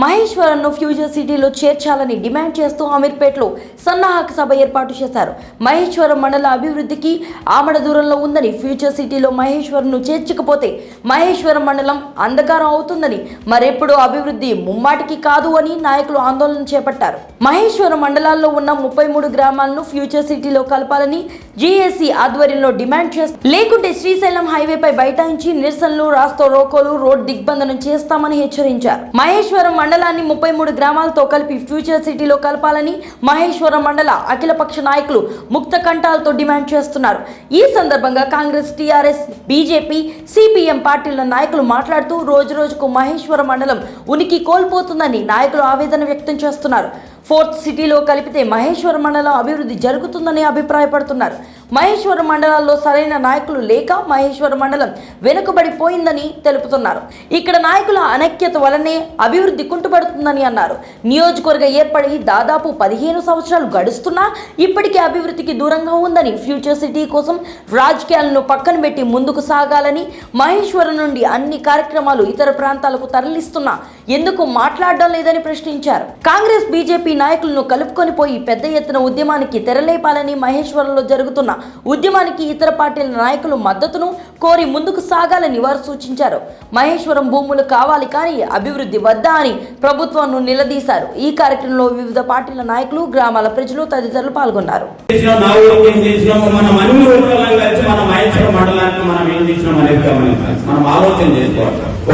మహేశ్వరంను future సిటీలో చేర్చాలని demand చేస్తూ అమీర్పేట్లో సన్నాహక సభ ఏర్పాటు చేశారు. మహేశ్వరం మండల అభివృద్ధికి ఆమడ దూరంలో ఉందని ఫ్యూచర్ సిటీలో మహేశ్వరంను చేర్చకపోతే మహేశ్వరం మండలం అంధకారం అవుతుందని మరెప్పుడు అభివృద్ధి ముమ్మాటికి కాదు అని నాయకులు ఆందోళన చేపట్టారు. మహేశ్వరం మండలాల్లో ఉన్న ముప్పై మూడు గ్రామాలను ఫ్యూచర్ సిటీలో కలపాలని జీఎస్సీ ఆధ్వర్యంలో డిమాండ్ చేస్తారు లేకుంటే శ్రీశైలం హైవేపై బైఠాయించి నిరసనలు రాస్తో రోకోలు రోడ్ దిగ్బంధనం చేస్తామని హెచ్చరించారు. మహేశ్వరం మండలాన్ని ముప్పై మూడు గ్రామాలతో కలిపి ఫ్యూచర్ సిటీలో కలపాలని మహేశ్వరం మండల అఖిలపక్ష నాయకులు ముక్త కంఠాలతో డిమాండ్ చేస్తున్నారు. ఈ సందర్భంగా కాంగ్రెస్ టీఆర్ఎస్ బీజేపీ సిపిఎం పార్టీల నాయకులు మాట్లాడుతూ రోజు రోజుకు మహేశ్వరం మండలం ఉనికి కోల్పోతుందని నాయకులు ఆవేదన వ్యక్తం చేస్తున్నారు. ఫోర్త్ సిటీలో కలిపితే మహేశ్వరం మండలం అభివృద్ధి జరుగుతుందని అభిప్రాయపడుతున్నారు. మహేశ్వరం మండలాల్లో సరైన నాయకులు లేక మహేశ్వరం మండలం వెనుకబడిపోయిందని తెలుపుతున్నారు. ఇక్కడ నాయకుల అనైక్యత వలనే అభివృద్ధి కుంటుపడుతుందని అన్నారు. నియోజకవర్గ ఏర్పడి దాదాపు పదిహేను సంవత్సరాలు గడుస్తున్నా ఇప్పటికీ అభివృద్ధికి దూరంగా ఉందని ఫ్యూచర్ సిటీ కోసం రాజకీయాలను పక్కన పెట్టి ముందుకు సాగాలని మహేశ్వరం నుండి అన్ని కార్యక్రమాలు ఇతర ప్రాంతాలకు తరలిస్తున్నా. ఎందుకు మాట్లాడడం లేదని ప్రశ్నించారు. కాంగ్రెస్ బీజేపీ నాయకులను కలుపుకొని పోయి పెద్ద ఎత్తున ఉద్యమానికి తెరలేపాలని మహేశ్వరంలో జరుగుతున్న ఉద్యమానికి ఇతర పార్టీల నాయకులు మద్దతును కోరి ముందుకు సాగాలని వారు సూచించారు. మహేశ్వరం భూములు కావాలి కానీ అభివృద్ధి వద్దా అని ప్రభుత్వాన్ని నిలదీశారు. ఈ కార్యక్రమంలో వివిధ పార్టీల నాయకులు గ్రామాల ప్రజలు తదితరులు పాల్గొన్నారు.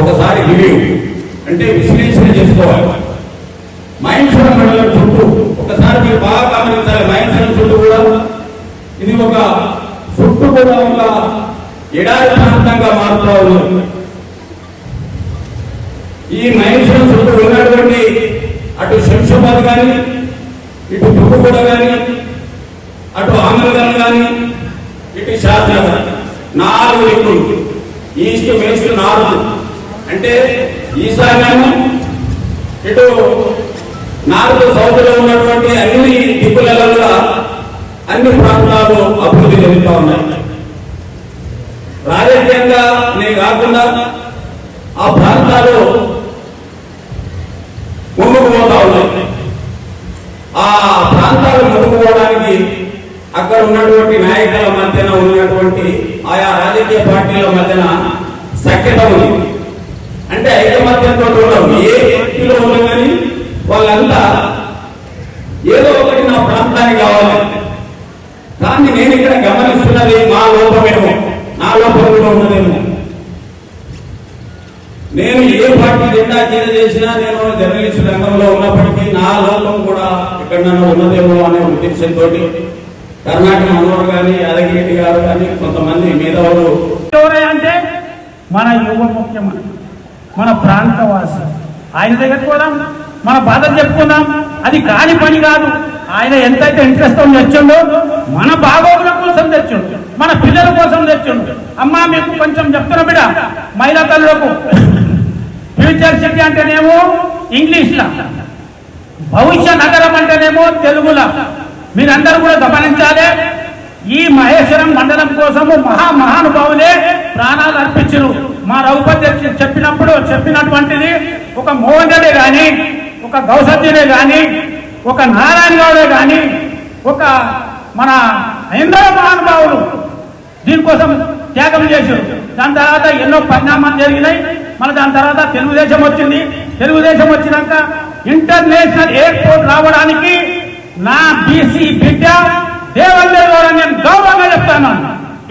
ఒకసారి అంటే విశ్లేషణ చేసుకోవాలి. మైన్సరం మండలం చుట్టూ ఒకసారి మీరు బాగా గమనించాలి. మైన్సరం చుట్టూ కూడా ఇది ఒక చుట్టూ కూడా ఒక ఎడారి ప్రాంతంగా మారుతా ఉంది ఈ మైన్సరం చుట్టూ ఉన్నటువంటి అటు శంషాబాద్ కానీ ఇటు దుబ్బుగూడ కానీ అటు ఆంధ్రగల్ కానీ ఇటు షాద్నగర్ నాలుగు దిక్కులు. ఈస్ట్ వెస్ట్ నాలుగు. అంటే ఈశాన్యము ఇటు నాలుగు సౌత్ ఉన్నటువంటి అన్ని దిక్కులలో కూడా అన్ని ప్రాంతాలు అభివృద్ధి చెందుతా ఉన్నాయి. రాజకీయంగా నేను కాకుండా ఆ ప్రాంతాలు ముందుకు పోతా ఉన్నాయి. ఆ ప్రాంతాలు ముందుకోవడానికి అక్కడ ఉన్నటువంటి నాయకుల మధ్యన ఉన్నటువంటి ఆయా రాజకీయ పార్టీల మధ్యన సఖ్యత ఉంది అంటే ఐకమత్యంతో ఉండవు ఏ పార్టీలో ఉన్నా కానీ వాళ్ళంతా ఏదో ఒకటి నా ప్రాంతానికి కావాలి. కానీ నేను ఇక్కడ గమనిస్తున్నది మా లోపమేమో. నా లోపంలో కూడా ఉన్నదేమో. నేను ఏ పార్టీ జెండా కింద చేసినా నేను జర్నలిస్ట్ రంగంలో ఉన్నప్పటికీ నా లోపం కూడా ఇక్కడ నన్ను ఉన్నదేమో అనే ఉద్దేశంతో కర్ణాటక మనోహర్ గారి యాదగిరెడ్డి గారు కానీ కొంతమంది మేధావులు ఎవరే అంటే మన యువ ముఖ్యమంత్రి మన ప్రాంతవాసి. ఆయన దగ్గరికి పోదాం. మన బాధ చెప్పుకుందాం. అది కాని పని కాదు. ఆయన ఎంతైతే ఇంట్రెస్ట్ తెచ్చిండో మన బాగోగుల కోసం తెచ్చిండు. మన పిల్లల కోసం తెచ్చిండు. అమ్మా మీకు కొంచెం చెప్తున్నా బిడ మహిళా తల్లులకు ఫ్యూచర్ సిటీ అంటేనేమో ఇంగ్లీష్లో. భవిష్య నగరం అంటేనేమో తెలుగులా. మీరందరూ కూడా గమనించాలి. ఈ మహేశ్వరం మండలం కోసము మహా మహానుభావులే ప్రాణాలు అర్పించరు మా రఘుపతి చెప్పినప్పుడు చెప్పినటువంటిది ఒక మోహన్ రెడ్డి ఒక గౌసత్యనే కానీ ఒక నారాయణ గౌడే కానీ ఒక మన ఎందరో మహానుభావులు దీనికోసం త్యాగం చేశారు. దాని తర్వాత ఎన్నో పరిణామాలు జరిగినాయి. మన దాని తర్వాత తెలుగుదేశం వచ్చింది. తెలుగుదేశం వచ్చినాక ఇంటర్నేషనల్ ఎయిర్పోర్ట్ రావడానికి నా బీసీ బిడ్డ దేవల్లి ద్వారా నేను గౌరవంగా చెప్తాను.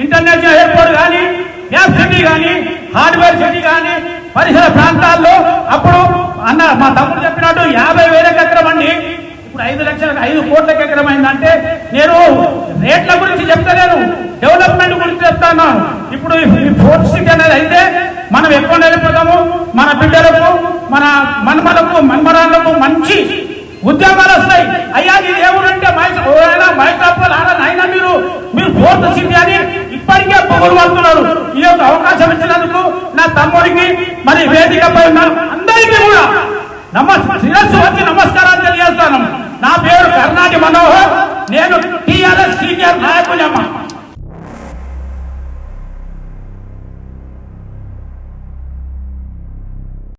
ఇంటర్నేషనల్ ఎయిర్పోర్ట్ కానీ గ్యాస్ సిటీ కానీ హార్డ్వేర్ సిటీ కానీ పరిసర ప్రాంతాల్లో అప్పుడు అన్న మా తమ్ముడు చెప్పినట్టు యాభై వేలకు ఎకరం అండి. ఇప్పుడు ఐదు లక్షలకు ఐదు కోట్లకు ఎకరం అయిందంటే నేను రేట్ల గురించి చెప్తలేను డెవలప్మెంట్ గురించి చెప్తాను. ఇప్పుడు ఫోర్త్ సిటీ అనేది అయితే మనం ఎక్కువ వెళ్ళిపోతాము మన బిడ్డలకు మన మన్మలకు మన్మరాలకు మంచి ఉద్యోగాలు వస్తాయి. అయ్యా ఇది ఏముంటే మైకాపల్ అయినా మీరు మీరు ఫోర్త్ సిటీ అని ఇప్పటికే పొగలు ఈ యొక్క అవకాశం ఇచ్చినందుకు నా తమ్ముడికి మరి వేదికపై ఉన్న అందరికీ కూడా నమస్ శిరస్సు వచ్చి నమస్కారాలు తెలియజేస్తాను నా పేరు కర్ణాటి మనోహర్. నేను